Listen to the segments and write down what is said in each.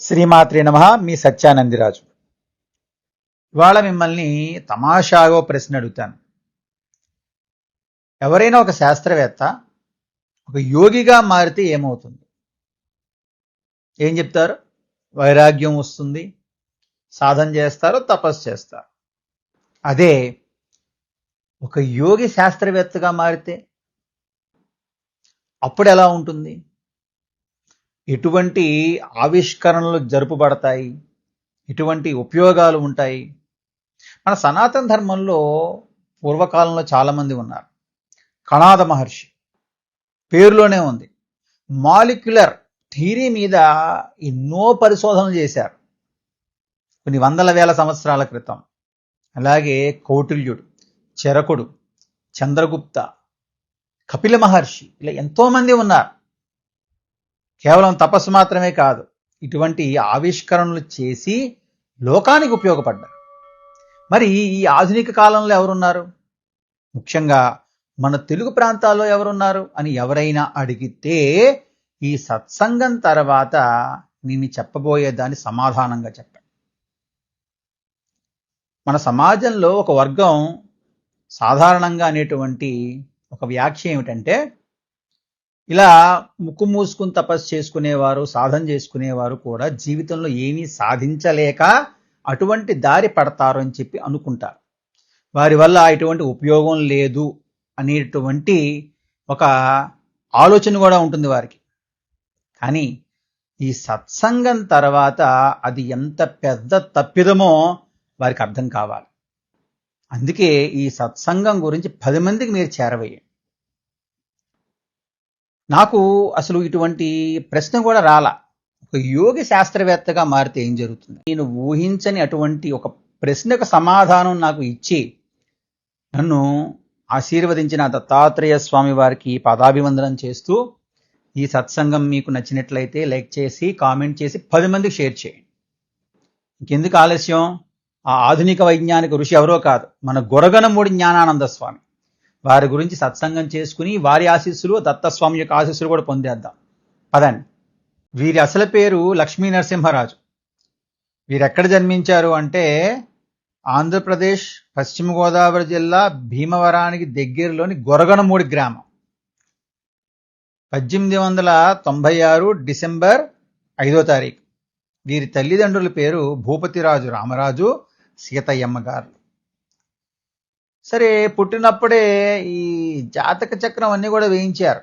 శ్రీమాత్రి నమ మీ సత్యానందిరాజు. ఇవాళ మిమ్మల్ని తమాషాగో ప్రశ్న అడుగుతాను. ఎవరైనా ఒక శాస్త్రవేత్త ఒక యోగిగా మారితే ఏమవుతుంది? ఏం చెప్తారు? వైరాగ్యం వస్తుంది సాధన చేస్తారు తపస్సు చేస్తారు. అదే ఒక యోగి శాస్త్రవేత్తగా మారితే అప్పుడు ఎలా ఉంటుంది? ఎటువంటి ఆవిష్కరణలు జరుపుబడతాయి? ఎటువంటి ఉపయోగాలు ఉంటాయి? మన సనాతన ధర్మంలో పూర్వకాలంలో చాలామంది ఉన్నారు. కణాద మహర్షి పేరులోనే ఉంది. మాలిక్యులర్ థీరీ మీద ఎన్నో పరిశోధనలు చేశారు. కొన్ని వందల వేల సంవత్సరాల క్రితం. అలాగే కౌటిల్యుడు చెరకుడు చంద్రగుప్త కపిల మహర్షి ఇలా ఎంతోమంది ఉన్నారు. కేవలం తపస్సు మాత్రమే కాదు ఇటువంటి ఆవిష్కరణలు చేసి లోకానికి ఉపయోగపడ్డారు. మరి ఈ ఆధునిక కాలంలో ఎవరున్నారు? ముఖ్యంగా మన తెలుగు ప్రాంతాల్లో ఎవరున్నారు అని ఎవరైనా అడిగితే ఈ సత్సంగం తర్వాత నేను చెప్పబోయే దాన్ని సమాధానంగా చెప్పాను. మన సమాజంలో ఒక వర్గం సాధారణంగా అనేటువంటి ఒక వ్యాఖ్య ఏమిటంటే ఇలా ముక్కు మూసుకుని తపస్సు చేసుకునేవారు సాధన చేసుకునేవారు కూడా జీవితంలో ఏమీ సాధించలేక అటువంటి దారి పడతారు అని చెప్పి అనుకుంటారు. వారి వల్ల ఎటువంటి ఉపయోగం లేదు అనేటువంటి ఒక ఆలోచన కూడా ఉంటుంది వారికి. కానీ ఈ సత్సంగం తర్వాత అది ఎంత పెద్ద తప్పిదమో వారికి అర్థం కావాలి. అందుకే ఈ సత్సంగం గురించి పది మందికి మీరు చేరవేయండి. నాకు అసలు ఇటువంటి ప్రశ్న కూడా రాలా. ఒక యోగి శాస్త్రవేత్తగా మారితే ఏం జరుగుతుంది? నేను ఊహించని అటువంటి ఒక ప్రశ్నకు సమాధానం నాకు ఇచ్చి నన్ను ఆశీర్వదించిన దత్తాత్రేయ స్వామి వారికి పదాభివందనం చేస్తూ ఈ సత్సంగం మీకు నచ్చినట్లయితే లైక్ చేసి కామెంట్ చేసి పది మందికి షేర్ చేయండి. ఇంకెందుకు ఆలస్యం? ఆ ఆధునిక వైజ్ఞానిక ఋషి ఎవరో కాదు మన గొరగనమూడి జ్ఞానానంద స్వామి. వారి గురించి సత్సంగం చేసుకుని వారి ఆశీస్సులు దత్తస్వామి యొక్క ఆశీస్సులు కూడా పొందేద్దాం. పదండి. వీరి అసలు పేరు లక్ష్మీ నరసింహరాజు. వీరు ఎక్కడ జన్మించారు అంటే ఆంధ్రప్రదేశ్ పశ్చిమ గోదావరి జిల్లా భీమవరానికి దగ్గరలోని గొరగనమూడి గ్రామం. పద్దెనిమిది వందల తొంభై ఆరు డిసెంబర్ ఐదో తారీఖు. వీరి తల్లిదండ్రుల పేరు భూపతిరాజు రామరాజు సీతయ్యమ్మ గారు. సరే పుట్టినప్పుడే ఈ జాతక చక్రం అన్నీ కూడా వేయించారు.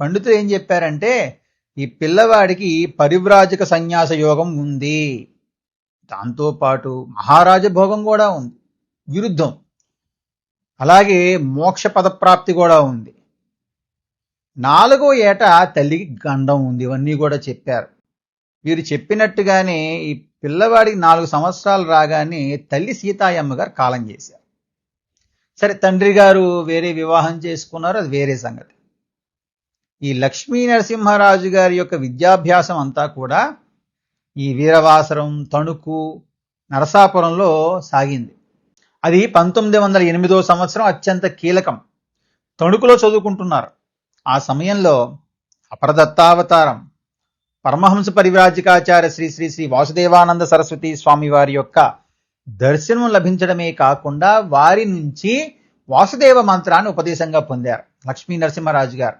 పండితులు ఏం చెప్పారంటే ఈ పిల్లవాడికి పరివ్రాజక సన్యాస యోగం ఉంది. దాంతోపాటు మహారాజ భోగం కూడా ఉంది. విరుద్ధం. అలాగే మోక్ష పదప్రాప్తి కూడా ఉంది. నాలుగో ఏట తల్లికి గండం ఉంది ఇవన్నీ కూడా చెప్పారు. వీరు చెప్పినట్టుగానే ఈ పిల్లవాడికి నాలుగు సంవత్సరాలు రాగానే తల్లి సీతాయమ్మ గారు కాలం చేశారు. సరే తండ్రి గారు వేరే వివాహం చేసుకున్నారు అది వేరే సంగతి. ఈ లక్ష్మీ నరసింహరాజు గారి యొక్క విద్యాభ్యాసం అంతా కూడా ఈ వీరవాసరం తణుకు నరసాపురంలో సాగింది. అది పంతొమ్మిది వందల ఎనిమిదో సంవత్సరం అత్యంత కీలకం. తణుకులో చదువుకుంటున్నారు. ఆ సమయంలో అపరదత్తావతారం పరమహంస పరివ్రాజికాచార్య శ్రీ శ్రీ శ్రీ వాసుదేవానంద సరస్వతి స్వామి వారి యొక్క దర్శనం లభించడమే కాకుండా వారి నుంచి వాసుదేవ మంత్రాన్ని ఉపదేశంగా పొందారు. లక్ష్మీ నరసింహరాజు గారు.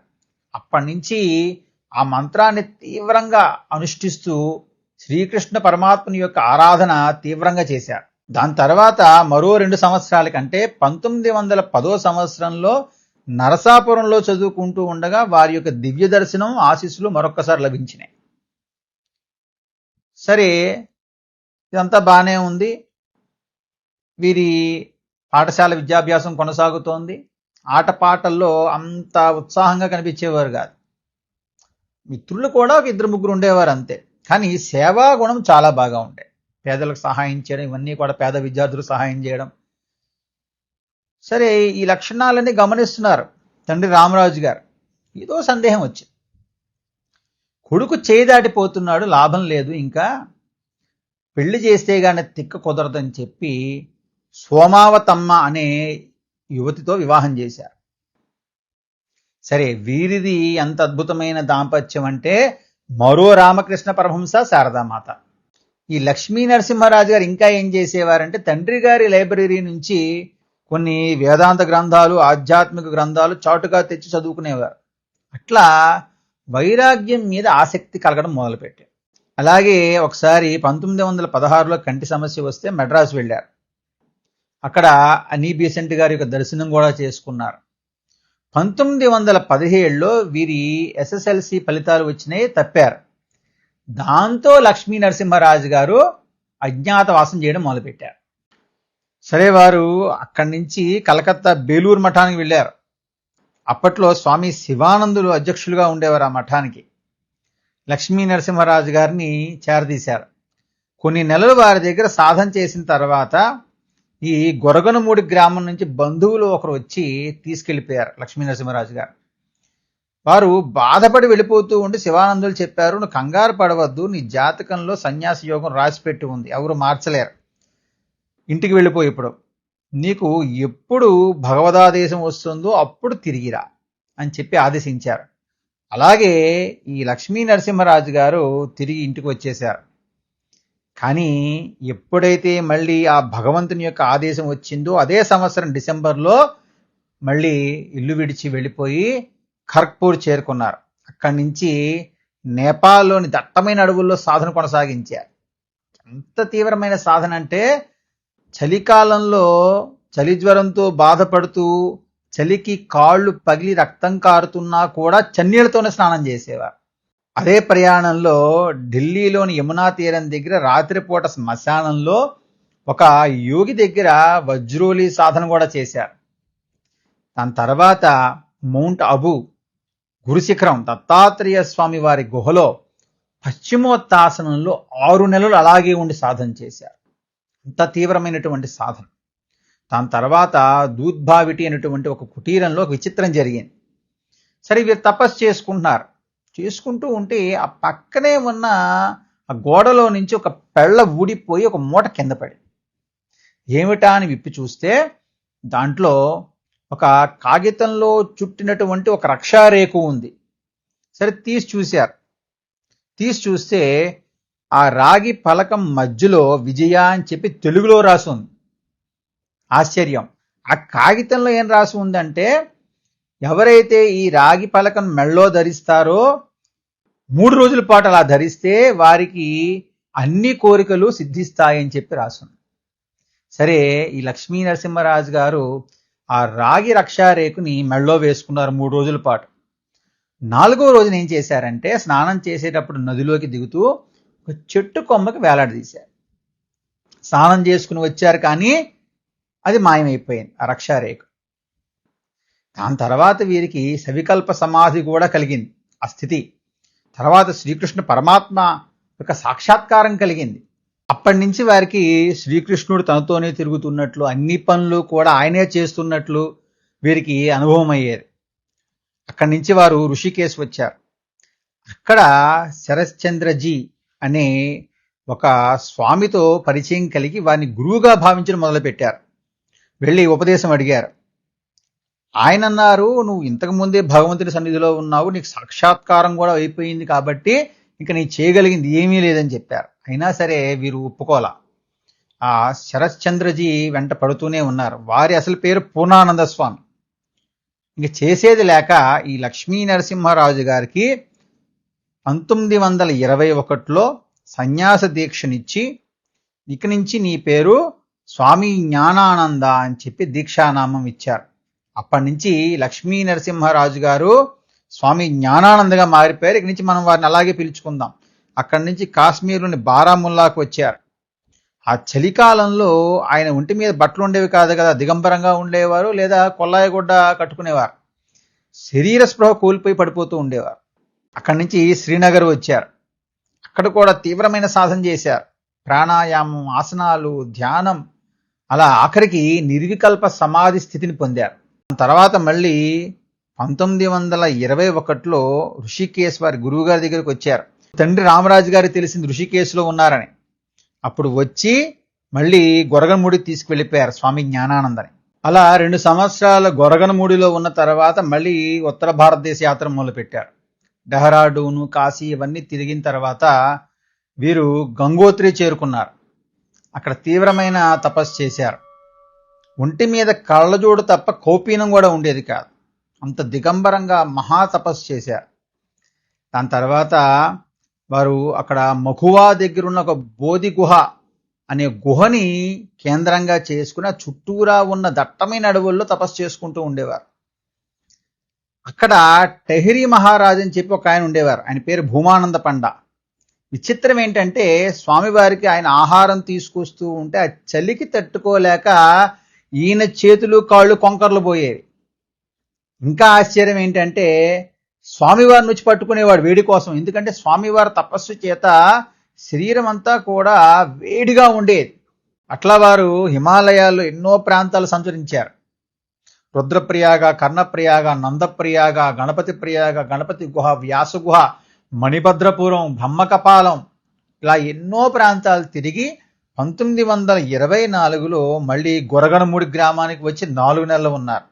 అప్పటి నుంచి ఆ మంత్రాన్ని తీవ్రంగా అనుష్ఠిస్తూ శ్రీకృష్ణ పరమాత్మని యొక్క ఆరాధన తీవ్రంగా చేశారు. దాని తర్వాత మరో రెండు సంవత్సరాల కంటే పంతొమ్మిది వందల పదో సంవత్సరంలో నరసాపురంలో చదువుకుంటూ ఉండగా వారి యొక్క దివ్య దర్శనం ఆశీస్సులు మరొక్కసారి లభించినాయి. సరే ఇదంతా బాగానే ఉంది. వీరి పాఠశాల విద్యాభ్యాసం కొనసాగుతోంది. ఆటపాటల్లో అంత ఉత్సాహంగా కనిపించేవారు కాదు. మిత్రులు కూడా ఒక ఇద్దరు ముగ్గురు ఉండేవారు అంతే. కానీ సేవా గుణం చాలా బాగా ఉండే. పేదలకు సహాయం చేయడం ఇవన్నీ కూడా పేద విద్యార్థులు సహాయం చేయడం. సరే ఈ లక్షణాలన్నీ గమనిస్తున్నారు తండ్రి రామరాజు గారు. ఏదో సందేహం వచ్చింది. కొడుకు చేదాటిపోతున్నాడు లాభం లేదు. ఇంకా పెళ్ళి చేస్తే గాని తిక్క కుదరదని చెప్పి సోమావతమ్మ అనే యువతితో వివాహం చేశారు. సరే వీరిది ఎంత అద్భుతమైన దాంపత్యం అంటే మరో రామకృష్ణ పరమహంస శారదామాత. ఈ లక్ష్మీ నరసింహరాజు గారు ఇంకా ఏం చేసేవారంటే తండ్రి గారి లైబ్రరీ నుంచి కొన్ని వేదాంత గ్రంథాలు ఆధ్యాత్మిక గ్రంథాలు చాటుగా తెచ్చి చదువుకునేవారు. అట్లా వైరాగ్యం మీద ఆసక్తి కలగడం మొదలుపెట్టారు. అలాగే ఒకసారి పంతొమ్మిది వందల పదహారులో కంటి సమస్య వస్తే మెడ్రాస్ వెళ్ళారు. అక్కడ అనీ బీసెంట్ గారి యొక్క దర్శనం కూడా చేసుకున్నారు. పంతొమ్మిది వందల పదిహేడులో వీరి ఎస్ఎస్ఎల్సి ఫలితాలు వచ్చినాయి తప్పారు. దాంతో లక్ష్మీ నరసింహరాజు గారు అజ్ఞాతవాసం చేయడం మొదలుపెట్టారు. సరే వారు అక్కడి నుంచి కలకత్తా బేలూరు మఠానికి వెళ్ళారు. అప్పట్లో స్వామి శివానందులు అధ్యక్షులుగా ఉండేవారు ఆ మఠానికి. లక్ష్మీ నరసింహరాజు గారిని చేరదీశారు. కొన్ని నెలలు వారి దగ్గర సాధన చేసిన తర్వాత ఈ గొరగనమూడి గ్రామం నుంచి బంధువులు ఒకరు వచ్చి తీసుకెళ్ళిపోయారు లక్ష్మీ నరసింహరాజు గారు. వారు బాధపడి వెళ్ళిపోతూ ఉండి శివానందులు చెప్పారు నువ్వు కంగారు పడవద్దు నీ జాతకంలో సన్యాస యోగం రాసిపెట్టి ఉంది ఎవరు మార్చలేరు. ఇంటికి వెళ్ళిపోయి ఇప్పుడు. నీకు ఎప్పుడు భగవదాదేశం వస్తుందో అప్పుడు తిరిగిరా అని చెప్పి ఆదేశించారు. అలాగే ఈ లక్ష్మీ నరసింహరాజు గారు తిరిగి ఇంటికి వచ్చేశారు. కానీ ఎప్పుడైతే మళ్ళీ ఆ భగవంతుని యొక్క ఆదేశం వచ్చిందో అదే సంవత్సరం డిసెంబర్లో మళ్ళీ ఇల్లు విడిచి వెళ్ళిపోయి ఖర్గ్పూర్ చేరుకున్నారు. అక్కడి నుంచి నేపాల్లోని దట్టమైన అడవుల్లో సాధన కొనసాగించారు. ఎంత తీవ్రమైన సాధన అంటే చలికాలంలో చలి జ్వరంతో బాధపడుతూ చలికి కాళ్ళు పగిలి రక్తం కారుతున్నా కూడా చన్నీళ్ళతోనే స్నానం చేసేవారు. అదే ప్రయాణంలో ఢిల్లీలోని యమునా తీరం దగ్గర రాత్రిపూట శ్మశానంలో ఒక యోగి దగ్గర వజ్రోలి సాధన కూడా చేశారు. దాని తర్వాత మౌంట్ అబు గురుశిఖరం దత్తాత్రేయ స్వామి వారి గుహలో పశ్చిమోత్తాసనంలో ఆరు నెలలు అలాగే ఉండి సాధన చేశారు. అంత తీవ్రమైనటువంటి సాధన. దాని తర్వాత దూద్భావిటి అనేటువంటి ఒక కుటీరంలో విచిత్రం జరిగింది. సరే వీరు తపస్సు చేసుకుంటున్నారు. చేసుకుంటూ ఉంటే ఆ పక్కనే ఉన్న ఆ గోడలో నుంచి ఒక పెళ్ళ ఊడిపోయి ఒక మూట కింద పడి. ఏమిటా అని విప్పి చూస్తే దాంట్లో ఒక కాగితంలో చుట్టినటువంటి ఒక రక్షారేకు ఉంది. సరే తీసి చూశారు. తీసి చూస్తే ఆ రాగి పలకం మధ్యలో విజయ అని చెప్పి తెలుగులో రాసి ఉంది. ఆశ్చర్యం. ఆ కాగితంలో ఏం రాసి ఉందంటే ఎవరైతే ఈ రాగి పలకం మెళ్ళో ధరిస్తారో మూడు రోజుల పాటు అలా ధరిస్తే వారికి అన్ని కోరికలు సిద్ధిస్తాయని చెప్పి రాసుంది. సరే ఈ లక్ష్మీ నరసింహరాజు గారు ఆ రాగి రక్షారేకుని మెళ్ళో వేసుకున్నారు మూడు రోజుల పాటు. నాలుగో రోజున ఏం చేశారంటే స్నానం చేసేటప్పుడు నదిలోకి దిగుతూ ఒక చెట్టు కొమ్మకి వేలాడదీశారు స్నానం చేసుకుని వచ్చారు కానీ అది మాయమైపోయింది ఆ రక్షారేఖ దాని తర్వాత వీరికి సవికల్ప సమాధి కూడా కలిగింది ఆ స్థితి. తర్వాత శ్రీకృష్ణ పరమాత్మ యొక్క సాక్షాత్కారం కలిగింది. అప్పటి నుంచి వారికి శ్రీకృష్ణుడు తనతోనే తిరుగుతున్నట్లు అన్ని పనులు కూడా ఆయనే చేస్తున్నట్లు వీరికి అనుభవం అయ్యేది అక్కడి నుంచి వారు ఋషికేశ్ వచ్చారు. అక్కడ శరశ్చంద్రజీ అనే ఒక స్వామితో పరిచయం కలిగి వారిని గురువుగా భావించడం మొదలుపెట్టారు. వెళ్ళి ఉపదేశం అడిగారు. ఆయన అన్నారు నువ్వు ఇంతకు ముందే భగవంతుడి సన్నిధిలో ఉన్నావు నీకు సాక్షాత్కారం కూడా అయిపోయింది కాబట్టి ఇంకా నీ చేయగలిగింది ఏమీ లేదని చెప్పారు. అయినా సరే వీరు ఒప్పుకోలా. ఆ శరశ్చంద్రజీ వెంట పడుతూనే ఉన్నారు. వారి అసలు పేరు పూర్ణానంద స్వామి ఇంక చేసేది లేక ఈ లక్ష్మీ నరసింహరాజు గారికి పంతొమ్మిది వందల ఇరవై ఒకటిలో సన్యాస దీక్షనిచ్చి ఇక నుంచి నీ పేరు స్వామి జ్ఞానానంద అని చెప్పి దీక్షానామం ఇచ్చారు. అప్పటి నుంచి లక్ష్మీ నరసింహరాజు గారు స్వామి జ్ఞానానందగా మారిపోయారు. ఇక నుంచి మనం వారిని అలాగే పిలుచుకుందాం. అక్కడి నుంచి కాశ్మీర్లోని బారాముల్లాకు వచ్చారు. ఆ చలికాలంలో ఆయన ఒంటి మీద బట్టలు ఉండేవి కాదు కదా దిగంబరంగా ఉండేవారు లేదా కొల్లాయి గుడ్డ కట్టుకునేవారు. శరీర స్పృహ కోల్పోయి పడిపోతూ ఉండేవారు. అక్కడి నుంచి శ్రీనగర్ వచ్చారు. అక్కడ కూడా తీవ్రమైన సాధన చేశారు. ప్రాణాయామం ఆసనాలు ధ్యానం అలా ఆఖరికి నిర్వికల్ప సమాధి స్థితిని పొందారు. తర్వాత మళ్ళీ పంతొమ్మిది వందల ఇరవై ఒకటిలో ఋషికేశ్ వారి గురువుగారి దగ్గరికి వచ్చారు. తండ్రి రామరాజు గారికి తెలిసింది ఋషికేశ్లో ఉన్నారని. అప్పుడు వచ్చి మళ్ళీ గొరగనమూడి తీసుకువెళ్ళిపోయారు స్వామి జ్ఞానానందని. అలా రెండు సంవత్సరాల గొరగనమూడిలో ఉన్న తర్వాత మళ్ళీ ఉత్తర భారతదేశ యాత్ర మొదలుపెట్టారు. డెహ్రాడూను కాశీ ఇవన్నీ తిరిగిన తర్వాత వీరు గంగోత్రి చేరుకున్నారు. అక్కడ తీవ్రమైన తపస్సు చేశారు. ఒంటి మీద కళ్ళజోడు తప్ప కౌపీనం కూడా ఉండేది కాదు. అంత దిగంబరంగా మహా తపస్సు చేశారు. దాని తర్వాత వారు అక్కడ మఖువా దగ్గరున్న ఒక బోధి గుహ అనే గుహని కేంద్రంగా చేసుకుని ఆ చుట్టూరా ఉన్న దట్టమైన అడవుల్లో తపస్సు చేసుకుంటూ ఉండేవారు. అక్కడ టెహరీ మహారాజ్ అని చెప్పి ఒక ఆయన ఉండేవారు. ఆయన పేరు భూమానంద పండ. విచిత్రం ఏంటంటే స్వామివారికి ఆయన ఆహారం తీసుకొస్తూ ఉంటే ఆ చలికి తట్టుకోలేక ఈయన చేతులు కాళ్ళు కొంకర్లు పోయేవి. ఇంకా ఆశ్చర్యం ఏంటంటే స్వామివారి నుంచి పట్టుకునేవాడు వేడి కోసం. ఎందుకంటే స్వామివారి తపస్సు చేత శరీరం అంతా కూడా వేడిగా ఉండేది. అట్లా వారు హిమాలయాల్లో ఎన్నో ప్రాంతాలు సంచరించారు. రుద్రప్రయాగ కర్ణప్రయాగ నందప్రయాగ గణపతి ప్రయాగ గణపతి గుహ వ్యాసగుహ మణిభద్రపురం బ్రహ్మకపాలం ఇలా ఎన్నో ప్రాంతాలు తిరిగి పంతొమ్మిది వందల ఇరవై నాలుగులో మళ్ళీ గొరగనమూడి గ్రామానికి వచ్చి నాలుగు నెలలు ఉన్నారు.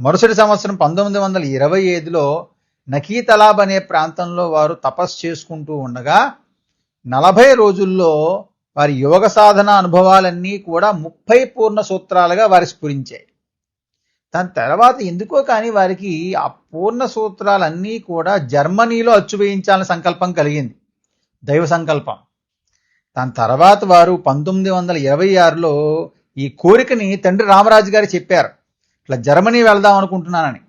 మరుసటి సంవత్సరం పంతొమ్మిది వందల ఇరవై ఐదులో నకీతలాబ్ అనే ప్రాంతంలో వారు తపస్సు చేసుకుంటూ ఉండగా నలభై రోజుల్లో వారి యోగ సాధన అనుభవాలన్నీ కూడా ముప్పై పూర్ణ సూత్రాలుగా వారి స్ఫురించాయి. దాని తర్వాత ఎందుకో కానీ వారికి ఆ పూర్ణ సూత్రాలన్నీ కూడా జర్మనీలో అచ్చు వేయించాలని సంకల్పం కలిగింది. దైవ సంకల్పం. దాని తర్వాత వారు పంతొమ్మిది వందల ఇరవై ఆరులో ఈ కోరికని తండ్రి రామరాజు గారు చెప్పారు. ఇట్లా జర్మనీ వెళ్దాం అనుకుంటున్నానని.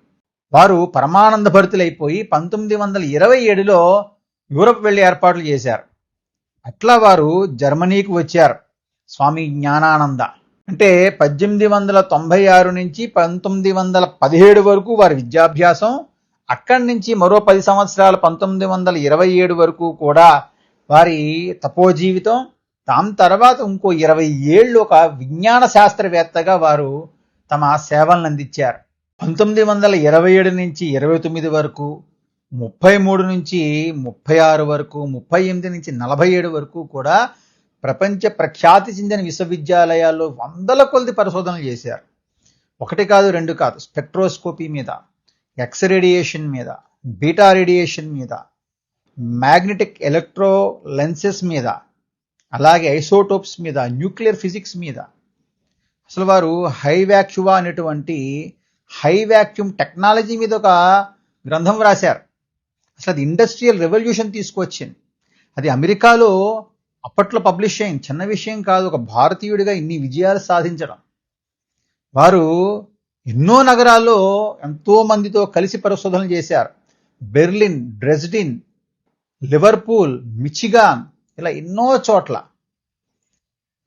వారు పరమానంద భరితులైపోయి పంతొమ్మిది వందల ఇరవై ఏడులో యూరప్ వెళ్ళి ఏర్పాట్లు చేశారు. అట్లా వారు జర్మనీకి వచ్చారు. స్వామి జ్ఞానానంద. అంటే పద్దెనిమిది వందల తొంభై ఆరు నుంచి పంతొమ్మిది వందల పదిహేడు వరకు వారి విద్యాభ్యాసం అక్కడి నుంచి మరో పది సంవత్సరాలు పంతొమ్మిది వందల ఇరవై ఏడు వరకు కూడా వారి తపో జీవితం దాని తర్వాత ఇంకో ఇరవై ఏళ్ళు ఒక విజ్ఞాన శాస్త్రవేత్తగా వారు తమ సేవలను అందించారు. పంతొమ్మిది వందల ఇరవై ఏడు నుంచి ఇరవై తొమ్మిది వరకు ముప్పై మూడు నుంచి ముప్పై ఆరు వరకు ముప్పై ఎనిమిది నుంచి నలభై ఏడు వరకు కూడా ప్రపంచ ప్రఖ్యాతి చెందిన విశ్వవిద్యాలయాల్లో వందల కొలది పరిశోధనలు చేశారు. ఒకటి కాదు రెండు కాదు స్పెక్ట్రోస్కోపీ మీద ఎక్స్ రేడియేషన్ మీద బీటా రేడియేషన్ మీద మ్యాగ్నెటిక్ ఎలక్ట్రో లెన్సెస్ మీద అలాగే ఐసోటోప్స్ మీద న్యూక్లియర్ ఫిజిక్స్ మీద. అసలు వారు హై వ్యాక్యువా అనేటువంటి హై వ్యాక్యూమ్ టెక్నాలజీ మీద ఒక గ్రంథం రాశారు అసలు అది ఇండస్ట్రియల్ రెవల్యూషన్ తీసుకొచ్చింది. అది అమెరికాలో అప్పట్లో పబ్లిష్ అయింది. చిన్న విషయం కాదు ఒక భారతీయుడిగా ఇన్ని విజయాలు సాధించడం. వారు ఎన్నో నగరాల్లో ఎంతో మందితో కలిసి పరిశోధనలు చేశారు. బెర్లిన్ డ్రెస్డిన్ లివర్పూల్ మిచిగాన్ ఇలా ఎన్నో చోట్ల.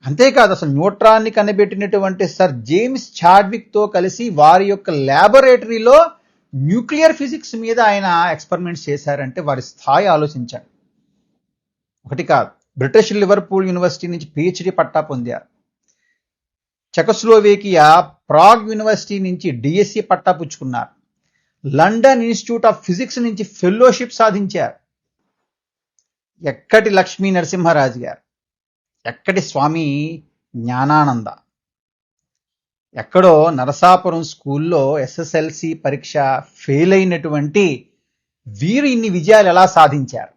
అంతేకాదు అసలు న్యూట్రాన్ని కనిపెట్టినటువంటి సర్ జేమ్స్ చాడ్విక్తో కలిసి వారి యొక్క ల్యాబొరేటరీలో న్యూక్లియర్ ఫిజిక్స్ మీద ఆయన ఎక్స్పెరిమెంట్స్ చేశారంటే వారి స్థాయి ఆలోచించండి ఒకటి కాదు బ్రిటిష్ లివర్పూల్ యూనివర్సిటీ నుంచి పిహెచ్డి పట్టా పొందారు. చెకస్లోవేకియా ప్రాగ్ యూనివర్సిటీ నుంచి డిఎస్సి పట్టా పుచ్చుకున్నారు. లండన్ ఇన్స్టిట్యూట్ ఆఫ్ ఫిజిక్స్ నుంచి ఫెలోషిప్ సాధించారు. ఎక్కటి లక్ష్మీ నరసింహరాజు గారు? ఎక్కటి స్వామి జ్ఞానానంద? ఎక్కడో నరసాపురం స్కూల్లో ఎస్ఎస్ఎల్సి పరీక్ష ఫెయిల్ అయినటువంటి వీరు ఇన్ని విజయాలు ఎలా సాధించారు?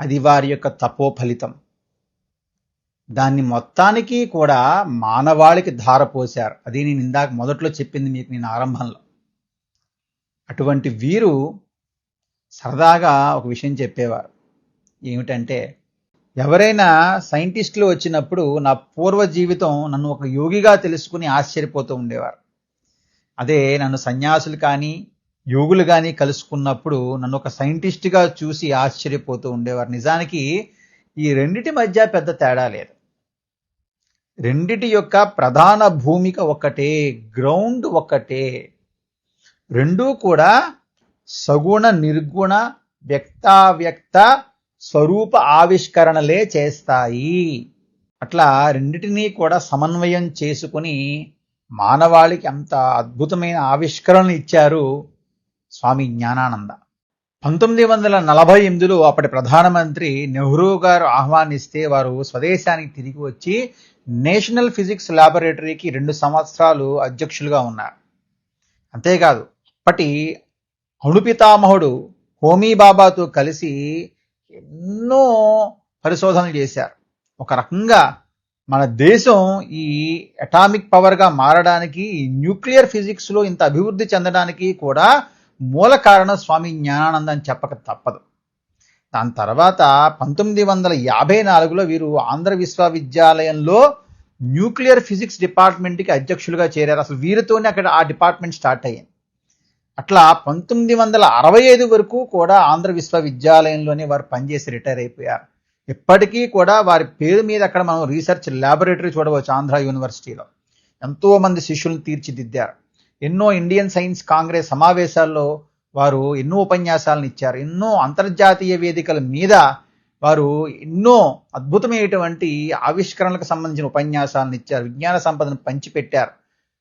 అది వారి యొక్క తపో ఫలితం దాన్ని మొత్తానికి కూడా మానవాళికి ధారపోశారు. అది నేను ఇందాక మొదట్లో చెప్పింది మీకు నేను ఆరంభంలో. అటువంటి వీరు సరదాగా ఒక విషయం చెప్పేవారు. ఏమిటంటే ఎవరైనా సైంటిస్టులు వచ్చినప్పుడు నా పూర్వ జీవితం నన్ను ఒక యోగిగా తెలుసుకుని ఆశ్చర్యపోతూ ఉండేవారు. అదే నన్ను సన్యాసులు కానీ యోగులు కానీ కలుసుకున్నప్పుడు నన్ను ఒక సైంటిస్ట్గా చూసి ఆశ్చర్యపోతూ ఉండేవారు. నిజానికి ఈ రెండిటి మధ్య పెద్ద తేడా లేదు. రెండిటి యొక్క ప్రధాన భూమిక ఒక్కటే గ్రౌండ్ ఒక్కటే. రెండూ కూడా సగుణ నిర్గుణ వ్యక్తావ్యక్త స్వరూప ఆవిష్కరణలే చేస్తాయి. అట్లా రెండిటినీ కూడా సమన్వయం చేసుకుని మానవాళికి అంత అద్భుతమైన ఆవిష్కరణలు ఇచ్చారు స్వామి జ్ఞానానంద. పంతొమ్మిది వందల నలభై ఎనిమిదిలో అప్పటి ప్రధానమంత్రి నెహ్రూ గారు ఆహ్వానిస్తే వారు స్వదేశానికి తిరిగి వచ్చి నేషనల్ ఫిజిక్స్ ల్యాబొరేటరీకి రెండు సంవత్సరాలు అధ్యక్షులుగా ఉన్నారు. అంతేకాదు అప్పటి అణుపితామహుడు హోమీ బాబాతో కలిసి ఎన్నో పరిశోధనలు చేశారు. ఒక రకంగా మన దేశం ఈ అటామిక్ పవర్గా మారడానికి న్యూక్లియర్ ఫిజిక్స్లో ఇంత అభివృద్ధి చెందడానికి కూడా మూల కారణం స్వామి జ్ఞానానంద అని చెప్పక తప్పదు. దాని తర్వాత పంతొమ్మిది వందల యాభై నాలుగులో వీరు ఆంధ్ర విశ్వవిద్యాలయంలో న్యూక్లియర్ ఫిజిక్స్ డిపార్ట్మెంట్కి అధ్యక్షులుగా చేరారు. అసలు వీరితోనే అక్కడ ఆ డిపార్ట్మెంట్ స్టార్ట్ అయ్యింది. అట్లా పంతొమ్మిది వందల అరవై ఐదు వరకు కూడా ఆంధ్ర విశ్వవిద్యాలయంలోనే వారు పనిచేసి రిటైర్ అయిపోయారు. ఇప్పటికీ కూడా వారి పేరు మీద అక్కడ మనం రీసెర్చ్ ల్యాబొరేటరీ చూడవచ్చు ఆంధ్ర యూనివర్సిటీలో. ఎంతోమంది శిష్యులను తీర్చిదిద్దారు. ఎన్నో ఇండియన్ సైన్స్ కాంగ్రెస్ సమావేశాల్లో వారు ఎన్నో ఉపన్యాసాలను ఇచ్చారు. ఎన్నో అంతర్జాతీయ వేదికల మీద వారు ఎన్నో అద్భుతమైనటువంటి ఆవిష్కరణలకు సంబంధించిన ఉపన్యాసాలను ఇచ్చారు. విజ్ఞాన సంపదను పంచిపెట్టారు.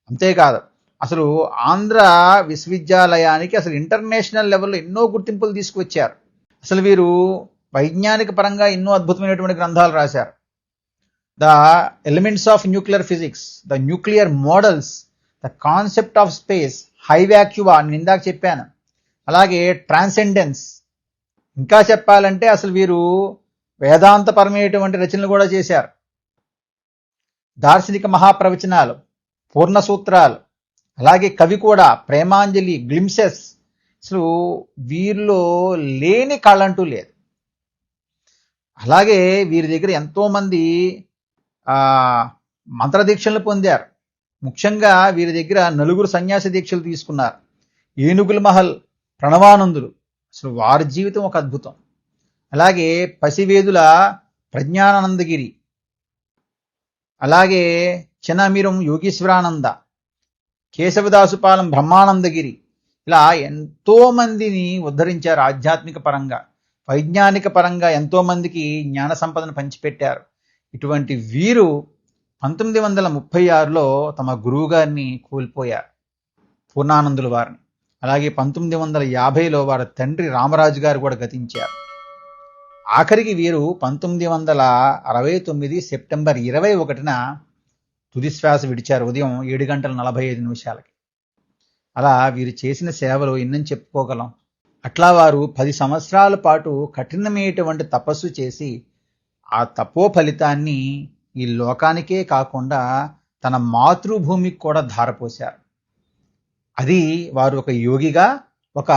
అంతేకాదు అసలు ఆంధ్ర విశ్వవిద్యాలయానికి అసలు ఇంటర్నేషనల్ లెవెల్లో ఎన్నో గుర్తింపులు తీసుకువచ్చారు. అసలు వీరు వైజ్ఞానిక పరంగా ఎన్నో అద్భుతమైనటువంటి గ్రంథాలు రాశారు. The elements of nuclear physics the nuclear models the concept of space high vacuum నేను ఇందాక చెప్పాను. అలాగే ట్రాన్సెండెన్స్. ఇంకా చెప్పాలంటే అసలు వీరు వేదాంతపరమైనటువంటి రచనలు కూడా చేశారు. దార్శనిక మహాప్రవచనాలు పూర్ణ సూత్రాలు అలాగే కవి కూడా ప్రేమాంజలి గ్లిమ్సెస్ అసలు వీరిలో లేని కళంటూ లేదు. అలాగే వీరి దగ్గర ఎంతోమంది మంత్రదీక్షలు పొందారు. ముఖ్యంగా వీరి దగ్గర నలుగురు సన్యాస దీక్షలు తీసుకున్నారు. ఏనుగుల మహల్ ప్రణవానందులు. అసలు వారి జీవితం ఒక అద్భుతం. అలాగే పసివేదుల ప్రజ్ఞానందగిరి అలాగే చిన్నమీరం యోగీశ్వరానంద. కేశవదాసుపాలెం బ్రహ్మానందగిరి. ఇలా ఎంతో మందిని ఉద్ధరించారు ఆధ్యాత్మిక పరంగా వైజ్ఞానిక పరంగా ఎంతో మందికి జ్ఞాన సంపదను పంచిపెట్టారు. ఇటువంటి వీరు పంతొమ్మిది వందల ముప్పై ఆరులో తమ గురువు గారిని కోల్పోయారు పూర్ణానందుల వారిని. అలాగే పంతొమ్మిది వందల యాభైలో వారి తండ్రి రామరాజు గారు కూడా గతించారు. ఆఖరికి వీరు పంతొమ్మిది వందల అరవై తొమ్మిది సెప్టెంబర్ ఇరవై ఒకటిన తుదిశ్వాస విడిచారు ఉదయం ఏడు గంటల నలభై ఐదు నిమిషాలకి. అలా వీరు చేసిన సేవలు ఎన్నని చెప్పుకోగలం. అట్లా వారు పది సంవత్సరాల పాటు కఠినమైనటువంటి తపస్సు చేసి ఆ తపో ఫలితాన్ని ఈ లోకానికే కాకుండా తన మాతృభూమికి కూడా ధారపోశారు. అది వారు ఒక యోగిగా ఒక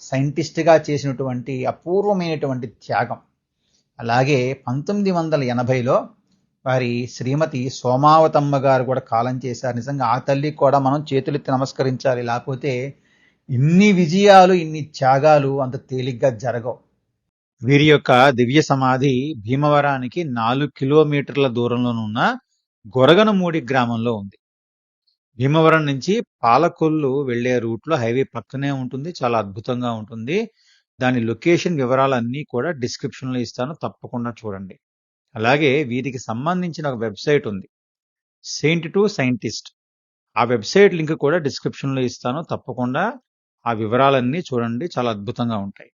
సైంటిస్ట్గా చేసినటువంటి అపూర్వమైనటువంటి త్యాగం. అలాగే పంతొమ్మిది వందల ఎనభైలో వారి శ్రీమతి సోమావతమ్మ గారు కూడా కాలం చేశారు. నిజంగా ఆ తల్లికి కూడా మనం చేతులెత్తి నమస్కరించాలి. లేకపోతే ఇన్ని విజయాలు ఇన్ని త్యాగాలు అంత తేలిగ్గా జరగవు. వీరి యొక్క దివ్య సమాధి భీమవరానికి నాలుగు కిలోమీటర్ల దూరంలోనున్న గొరగనమూడి గ్రామంలో ఉంది. భీమవరం నుంచి పాలకొల్లు వెళ్ళే రూట్లో హైవే పక్కనే ఉంటుంది. చాలా అద్భుతంగా ఉంటుంది. దాని లొకేషన్ వివరాలన్నీ కూడా డిస్క్రిప్షన్లో ఇస్తాను. తప్పకుండా చూడండి. అలాగే వీరికి సంబంధించిన ఒక వెబ్సైట్ ఉంది. సెయింట్ టు సైంటిస్ట్ ఆ వెబ్సైట్ లింక్ కూడా డిస్క్రిప్షన్లో ఇస్తాను. తప్పకుండా ఆ వివరాలన్నీ చూడండి. చాలా అద్భుతంగా ఉంటాయి.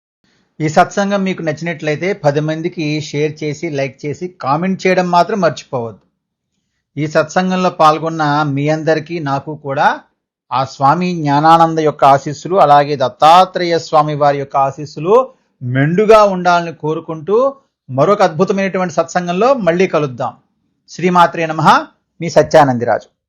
ఈ సత్సంగం మీకు నచ్చినట్లయితే పది మందికి షేర్ చేసి లైక్ చేసి కామెంట్ చేయడం మాత్రం మర్చిపోవద్దు. ఈ సత్సంగంలో పాల్గొన్న మీ అందరికీ నాకు కూడా ఆ స్వామి జ్ఞానానంద యొక్క ఆశీస్సులు అలాగే దత్తాత్రేయ స్వామి వారి యొక్క ఆశీస్సులు మెండుగా ఉండాలని కోరుకుంటూ మరొక అద్భుతమైనటువంటి సత్సంగంలో మళ్ళీ కలుద్దాం. శ్రీమాత్రే నమ. మీ సత్యానందిరాజు.